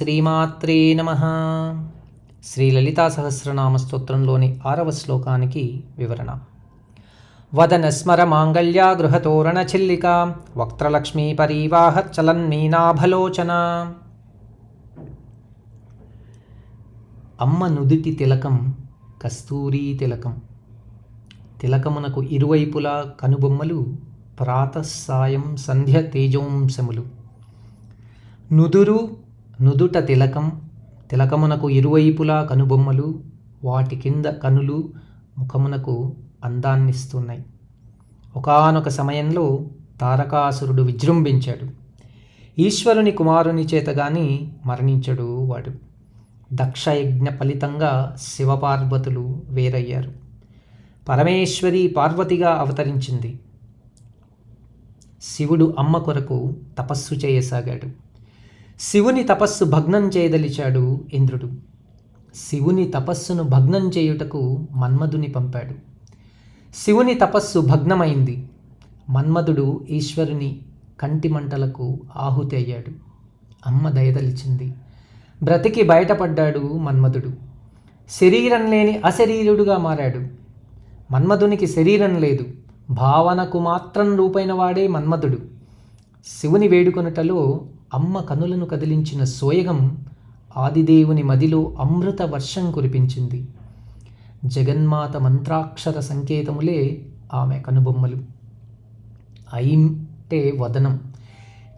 శ్రీమాత్రే నమ. శ్రీ లలితా సహస్రనామ స్తోత్రంలోని ఆరవ శ్లోకానికి వివరణ. వదన స్మర మాంగళ్య గృహతోరణ చిల్లిక వక్త్రలక్ష్మీ పరీవాహ చలన్మీనాభలోచన అమ్మ నుదిటి తిలకం కస్తూరీ తిలకం. తిలకమునకు ఇరువైపులా కనుబొమ్మలు ప్రాతస్సాయం సంధ్య తేజోంశములు. నుదురు నుదుట తిలకం తిలకమునకు ఇరువైపులా కనుబొమ్మలు వాటి కింద కనులు ముఖమునకు అందాన్నిస్తున్నాయి. ఒకానొక సమయంలో తారకాసురుడు విజృంభించాడు. ఈశ్వరుని కుమారుని చేత గాని మరణించడు వాడు. దక్షయజ్ఞ ఫలితంగా శివపార్వతులు వేరయ్యారు. పరమేశ్వరి పార్వతిగా అవతరించింది. శివుడు అమ్మ కొరకు తపస్సు చేయసాగాడు. శివుని తపస్సు భగ్నం చేయదలిచాడు ఇంద్రుడు. శివుని తపస్సును భగ్నం చేయుటకు మన్మధుని పంపాడు. శివుని తపస్సు భగ్నమైంది. మన్మధుడు ఈశ్వరుని కంటి మంటలకు ఆహుతి అయ్యాడు. అమ్మ దయదలిచింది. బ్రతికి బయటపడ్డాడు మన్మధుడు. శరీరం లేని అశరీరుడుగా మారాడు. మన్మధునికి శరీరం లేదు. భావనకు మాత్రం రూపైన వాడే మన్మధుడు. శివుని వేడుకొనుటలో అమ్మ కనులను కదిలించిన సోయగం ఆదిదేవుని మదిలో అమృత వర్షం కురిపించింది. జగన్మాత మంత్రాక్షర సంకేతములే ఆమె కనుబొమ్మలు. ఐం అంటే వదనం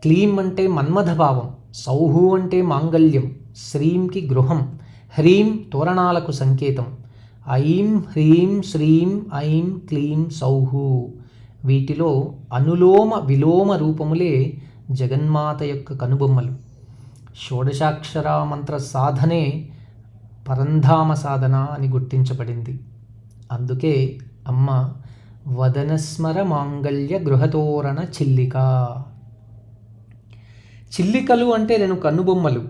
క్లీం అంటే మన్మథభావం సౌహు అంటే మాంగళ్యం శ్రీంకి గృహం హ్రీం తోరణాలకు సంకేతం. ఐం హ్రీం శ్రీం ఐం క్లీం సౌహు వీటిలో అనులోమ విలోమ రూపములే జగన్మాత యొక్క కనుబొమ్మలు. షోడశాక్షర మంత్ర సాధనే పరంధామ సాధన అని గుర్తించబడింది. అందుకే అమ్మ వదనస్మర మాంగళ్య గృహతోరణ చిల్లిక. చిల్లికలు అంటే నేను కన్నుబొమ్మలు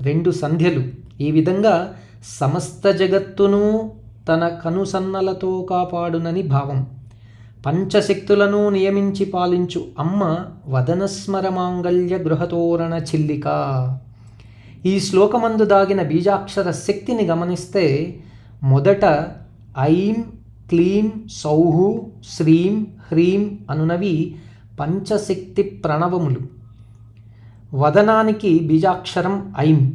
రెండు సంధ్యలు. ఈ విధంగా సమస్త జగత్తును తన కనుసన్నలతో కాపాడునని భావం. పంచశక్తులను నియమించి పాలించు అమ్మ వదనస్మర మాంగళ్య గృహతోరణ చిల్లిక. ఈ శ్లోకమందు దాగిన బీజాక్షర శక్తిని గమనిస్తే మొదట ఐం క్లీం సౌహు శ్రీం హ్రీం అనునవి పంచశక్తి ప్రణవములు. వదనానికి బీజాక్షరం ఐం.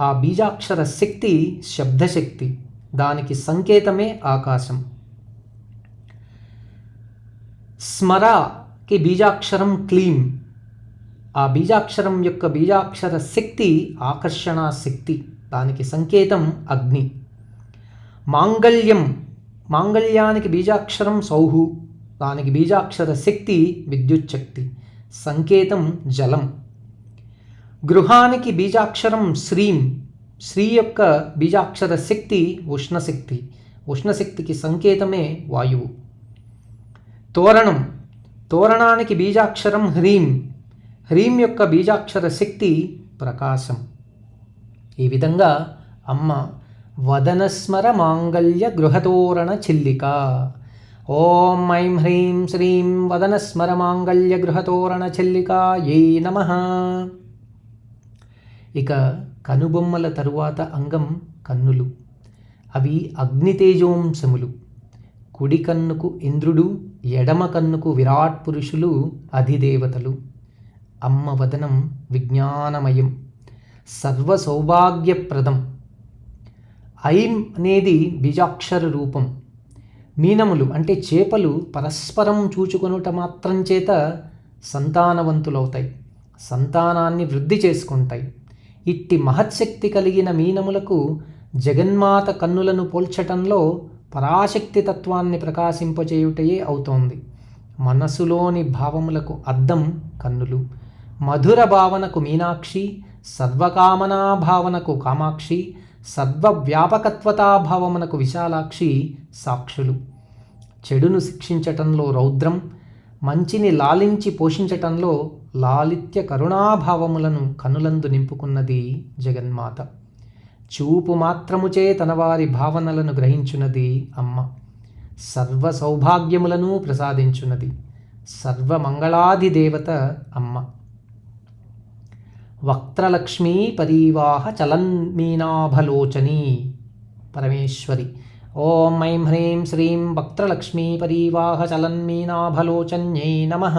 ఆ బీజాక్షర శక్తి శబ్దశక్తి. దానికి సంకేతమే ఆకాశం. స్మరకి బీజాక్షరం క్లీం. ఆ బీజాక్షరం యొక్క బీజాక్షర శక్తి ఆకర్షణ శక్తి. దానికి సంకేతం అగ్ని. మాంగళ్యం. మాంగళ్యానికి బీజాక్షరం సౌహు. దానికి బీజాక్షర శక్తి విద్యుత్ శక్తి. సంకేతం జలం. గృహానికి బీజాక్షరం శ్రీం. శ్రీ యొక్క బీజాక్షర శక్తి ఉష్ణశక్తి. ఉష్ణశక్తికి సంకేతమే వాయువు. తోరణం. తోరణానికి బీజాక్షరం హ్రీం. హ్రీం యొక్క బీజాక్షర శక్తి ప్రకాశం. ఈ విధంగా అమ్మ వదనస్మర మాంగళ్య గృహతోరణ చిల్లిక. ఓం ఐం హ్రీం శ్రీం వదనస్మర మాంగళ్య గృహతోరణ చిల్లిక ఏ నమ. ఇక కనుబొమ్మల తరువాత అంగం కన్నులు. అవి అగ్నితేజోంశములు. కుడి కన్నుకు ఇంద్రుడు ఎడమ కన్నుకు విరాట్ పురుషులు అధిదేవతలు. అమ్మ వదనం విజ్ఞానమయం సర్వ సౌభాగ్యప్రదం ఐం అనేది బీజాక్షర రూపం. మీనములు అంటే చేపలు పరస్పరం చూచుకొనుట మాత్రం చేత సంతానవంతులవుతాయి సంతానాన్ని వృద్ధి చేసుకుంటాయి. ఇట్టి మహత్శక్తి కలిగిన మీనములకు జగన్మాత కన్నులను పోల్చటంలో పరాశక్తి తత్వాన్ని ప్రకాశింపచేయుటయే అవుతోంది. మనసులోని భావములకు అద్దం కన్నులు మధుర భావనకు మీనాక్షి సర్వకామనా భావనకు కామాక్షి సర్వవ్యాపకత్వతాభావమునకు విశాలాక్షి సాక్షులు. చెడును శిక్షించటంలో రౌద్రం మంచిని లాలించి పోషించటంలో లాలిత్య కరుణాభావములను కనులందు నింపుకున్నది జగన్మాత. చూపు మాత్రముచే తన వారి భావనలను గ్రహించున్నది అమ్మ. సర్వ సౌభాగ్యములను ప్రసాదించున్నది సర్వమంగళాది దేవత అమ్మ. వక్త్రలక్ష్మీ పరీవాహ చలన్మీనాభలోచనీ. పరమేశ్వరి. ఓం ఐం హ్రీం శ్రీం వక్త్రలక్ష్మీ పరీవాహ చలన్మీనాభలోచన్యై నమః.